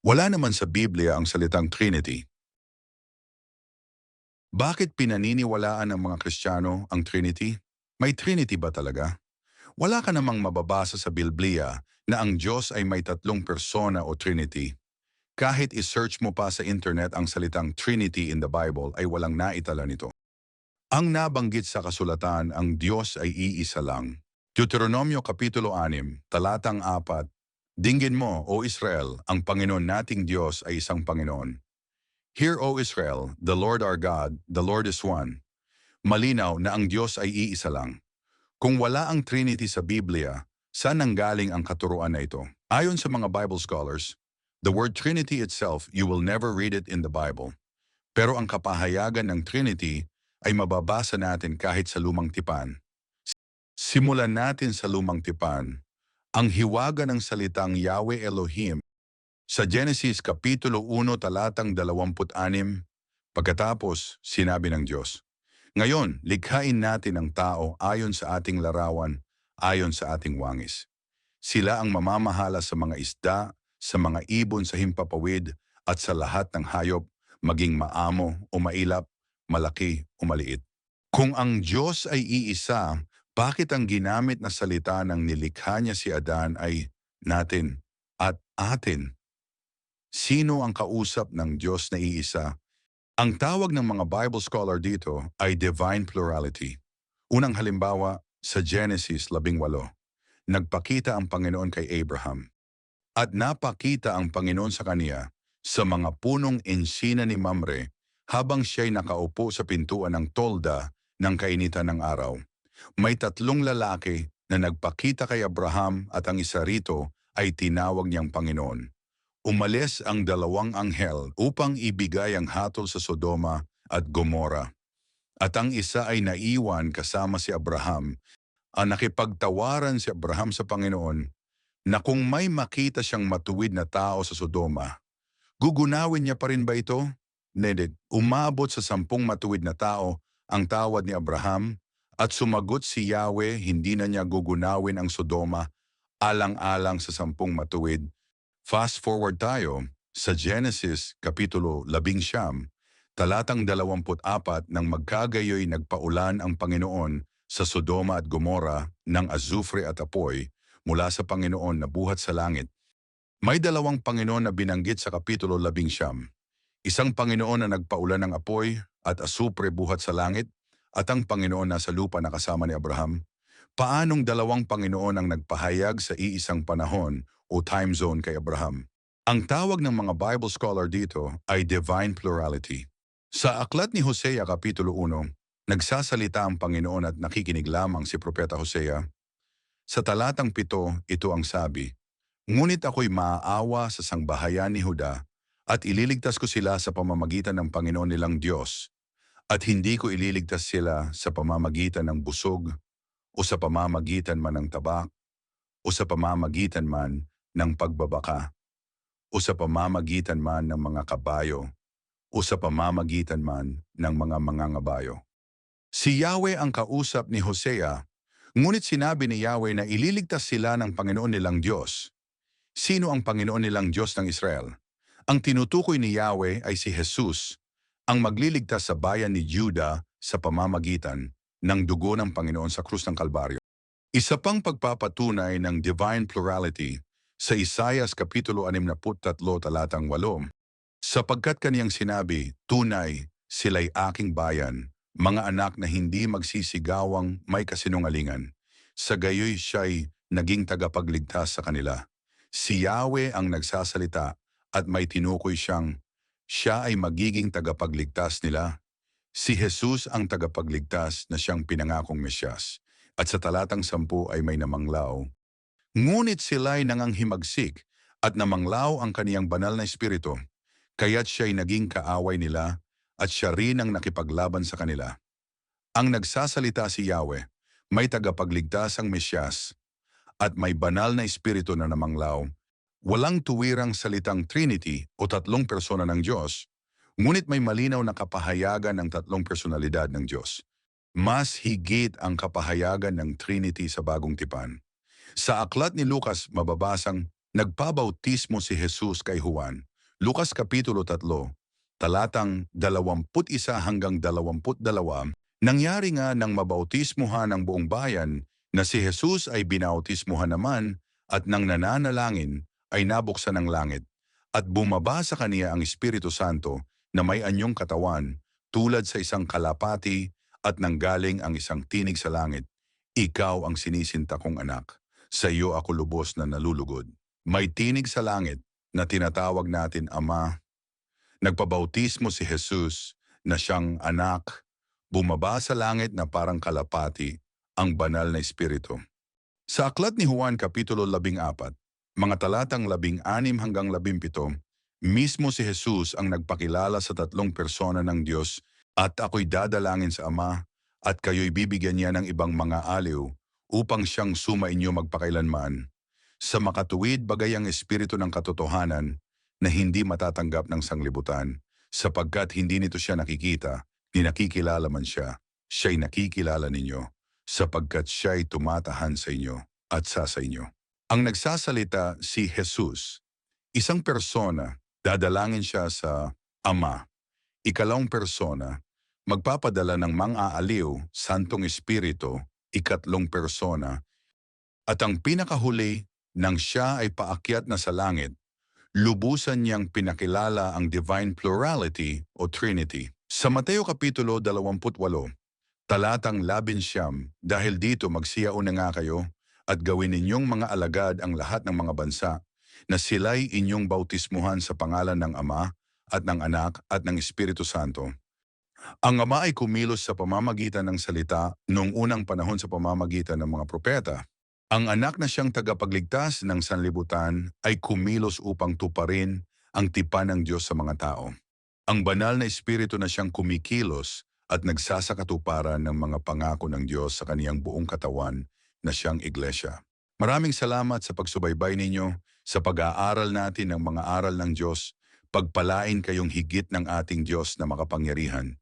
Wala naman sa Biblia ang salitang Trinity. Bakit pinaniniwalaan ng mga Kristiyano ang Trinity? May Trinity ba talaga? Wala ka namang mababasa sa Biblia na ang Diyos ay may tatlong persona o Trinity. Kahit isearch mo pa sa internet ang salitang Trinity in the Bible ay walang naitala nito. Ang nabanggit sa kasulatan ang Diyos ay iisa lang. Deuteronomio Kapitulo 6, talatang 4, Dinggin mo, O Israel, ang Panginoon nating Diyos ay isang Panginoon. Hear, O Israel, the Lord our God, the Lord is one. Malinaw na ang Diyos ay iisa lang. Kung wala ang Trinity sa Biblia, saan nanggaling ang katuruan na ito? Ayon sa mga Bible scholars, the word Trinity itself, you will never read it in the Bible. Pero ang kapahayagan ng Trinity ay mababasa natin kahit sa lumang tipan. Simulan natin sa lumang tipan. Ang hiwaga ng salitang Yahweh Elohim sa Genesis Kapitulo 1 talatang 26, pagkatapos sinabi ng Diyos, Ngayon, likhain natin ang tao ayon sa ating larawan, ayon sa ating wangis. Sila ang mamamahala sa mga isda, sa mga ibon sa himpapawid, at sa lahat ng hayop, maging maamo o mailap, malaki o maliit. Kung ang Diyos ay iisa, bakit ang ginamit na salita ng nilikha niya si Adan ay natin at atin? Sino ang kausap ng Diyos na iisa? Ang tawag ng mga Bible scholar dito ay divine plurality. Unang halimbawa, sa Genesis 18, nagpakita ang Panginoon kay Abraham. At napakita ang Panginoon sa kaniya sa mga punong ensina ni Mamre habang siya'y nakaupo sa pintuan ng tolda ng kainitan ng araw. May tatlong lalaki na nagpakita kay Abraham at ang isa rito ay tinawag niyang Panginoon. Umalis ang dalawang anghel upang ibigay ang hatol sa Sodoma at Gomora. At ang isa ay naiwan kasama si Abraham. Ang nakipagtawaran si Abraham sa Panginoon na kung may makita siyang matuwid na tao sa Sodoma, gugunawin niya pa rin ba ito? Neded, umabot sa sampung matuwid na tao ang tawad ni Abraham at sumagot si Yahweh hindi na niya gugunawin ang Sodoma alang-alang sa sampung matuwid Fast forward tayo sa Genesis Kapitulo 11, talatang 24 nang magkagayoy nagpaulan ang Panginoon sa Sodoma at Gomora ng azufre at apoy mula sa Panginoon na buhat sa langit. May dalawang Panginoon na binanggit sa Kapitulo 11. Isang Panginoon na nagpaulan ng apoy at asupre buhat sa langit at ang Panginoon na sa lupa na kasama ni Abraham. Paanong dalawang Panginoon ang nagpahayag sa iisang panahon o time zone kay Abraham. Ang tawag ng mga Bible scholar dito ay divine plurality. Sa aklat ni Hosea Kapitulo 1, nagsasalita ang Panginoon at nakikinig lamang si Propeta Hosea. Sa talatang pito, ito ang sabi, Ngunit ako'y maaawa sa sangbahayan ni Huda at ililigtas ko sila sa pamamagitan ng Panginoon nilang Diyos at hindi ko ililigtas sila sa pamamagitan ng busog o sa pamamagitan man ng tabak o sa pamamagitan man ng pagbabaka o sa pamamagitan man ng mga kabayo o sa pamamagitan man ng mga mangangabayo. Si Yahweh ang kausap ni Hosea, ngunit sinabi ni Yahweh na ililigtas sila ng Panginoon nilang Diyos. Sino ang Panginoon nilang Diyos ng Israel? Ang tinutukoy ni Yahweh ay si Jesus, ang magliligtas sa bayan ni Juda sa pamamagitan ng dugo ng Panginoon sa krus ng Kalbaryo. Isa pang pagpapatunay ng divine plurality sa Isayas Kapitulo 63 talatang 8, sapagkat kaniyang sinabi, tunay, sila'y aking bayan, mga anak na hindi magsisigawang may kasinungalingan. Sa gayoy siya'y naging tagapagligtas sa kanila. Si Yahweh ang nagsasalita at may tinukoy siyang, siya ay magiging tagapagligtas nila. Si Jesus ang tagapagligtas na siyang pinangakong Mesyas. At sa talatang sampu ay may namanglaw, Ngunit sila'y nanganghimagsik at namanglaw ang kaniyang banal na espiritu, kaya't siya'y naging kaaway nila at siya rin ang nakipaglaban sa kanila. Ang nagsasalita si Yahweh, may tagapagligtas ang Mesyas, at may banal na espiritu na namanglaw. Walang tuwirang salitang Trinity o tatlong persona ng Diyos, ngunit may malinaw na kapahayagan ng tatlong personalidad ng Diyos. Mas higit ang kapahayagan ng Trinity sa bagong tipan. Sa aklat ni Lucas mababasang nagpabautismo si Jesus kay Juan Lukas Kapitulo 3, talatang 21 hanggang 22, nangyari nga nang mabautismuhan ang buong bayan na si Jesus ay binautismuhan naman at nang nananalangin ay nabuksan ang langit at bumaba sa kaniya ang Espiritu Santo na may anyong katawan tulad sa isang kalapati at nanggaling ang isang tinig sa langit. Ikaw ang sinisinta kong anak. Sa iyo ako lubos na nalulugod. May tinig sa langit na tinatawag natin Ama. Nagpabautismo si Jesus na siyang anak. Bumaba sa langit na parang kalapati ang banal na espiritu. Sa aklat ni Juan Kapitulo 14, mga talatang 16 hanggang 17, mismo si Jesus ang nagpakilala sa tatlong persona ng Diyos at ako'y dadalangin sa Ama at kayo'y bibigyan niya ng ibang mga aliw upang siyang sumainyo magpakailanman. Sa makatuwid bagay ang espiritu ng katotohanan na hindi matatanggap ng sanglibutan sapagkat hindi nito siya nakikita, ni nakikilala man siya, siya'y nakikilala ninyo sapagkat siya'y tumatahan sa inyo at sa sa inyo. Ang nagsasalita si Jesus, isang persona, dadalangin siya sa Ama. Ikalawang persona, magpapadala ng mang-aaliw, Santong Espiritu, ikatlong persona, at ang pinakahuli nang siya ay paakyat na sa langit, lubusan niyang pinakilala ang divine plurality o Trinity. Sa Mateo Kapitulo 28, talatang labin siyam, dahil dito magsiyaon na nga kayo at gawin ninyong mga alagad ang lahat ng mga bansa na sila'y inyong bautismuhan sa pangalan ng Ama at ng Anak at ng Espiritu Santo. Ang Ama ay kumilos sa pamamagitan ng salita noong unang panahon sa pamamagitan ng mga propeta. Ang anak na siyang tagapagligtas ng sanlibutan ay kumilos upang tuparin ang tipan ng Diyos sa mga tao. Ang banal na espiritu na siyang kumikilos at nagsasakatuparan ng mga pangako ng Diyos sa kaniyang buong katawan na siyang iglesia. Maraming salamat sa pagsubaybay ninyo sa pag-aaral natin ng mga aral ng Diyos. Pagpalain kayong higit ng ating Diyos na makapangyarihan.